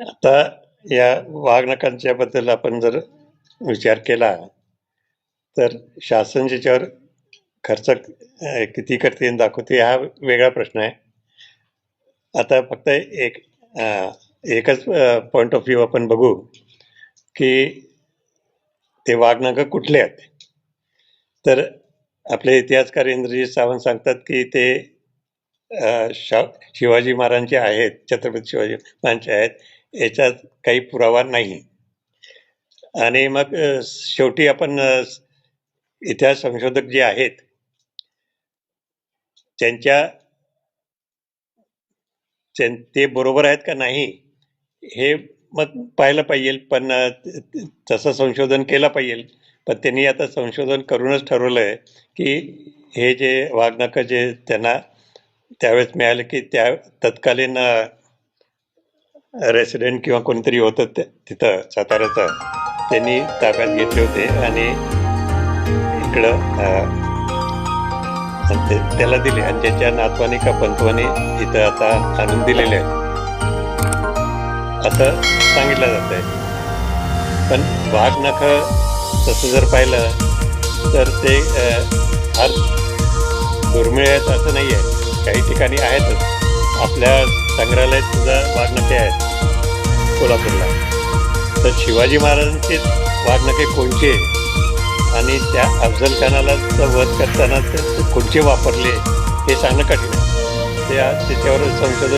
आता या वाघनखांच्याबद्दल आपण जर विचार केला तर शासन ज्याच्यावर खर्च किती करते आणि दाखवते हा वेगळा प्रश्न आहे. आता फक्त एक एकच पॉईंट ऑफ व्ह्यू आपण बघू की ते वाघनखं कुठले आहेत? तर आपले इतिहासकार इंद्रजीत सावंत सांगतात की ते शा शिवाजी महाराजांचे आहेत छत्रपती शिवाजी महाराजांचे आहेत याच्यात काही पुरावा नाही. आणि मग शेवटी आपण इतिहास संशोधक जे आहेत त्यांच्या ते बरोबर आहेत का नाही हे मग पाहायला पाहिजे पण तसं संशोधन केलं पाहिजे. पण त्यांनी आता संशोधन करूनच ठरवलं आहे की हे जे वाघनख जे त्यांना त्यावेळेस मिळाले की त्या तत्कालीन रेसिडेंट किंवा कोणीतरी होतं ते- तिथं साताऱ्याचं. त्यांनी ताब्यात घेतले होते आणि इकडं ते त्याला दिले आणि त्याच्या नातवाने का पंतवाने इथं आता आणून दिलेले आहेत. असं सांगितलं जात आहे पण वाघ नख तसं जर पाहिलं तर ते फार दुर्मिळ आहेत असं नाही आहे काही ठिकाणी आहेतच आपल्या संग्रहालयात सुद्धा वाघनखे आहेत. कोल्हापूरला. तर शिवाजी महाराजांचेच वाघनखे कोणचे आणि त्या अफजल खानाला वध करताना ते कोणचे वापरले हे सांगणं कठीण आहे. त्या त्याच्यावर संशोधन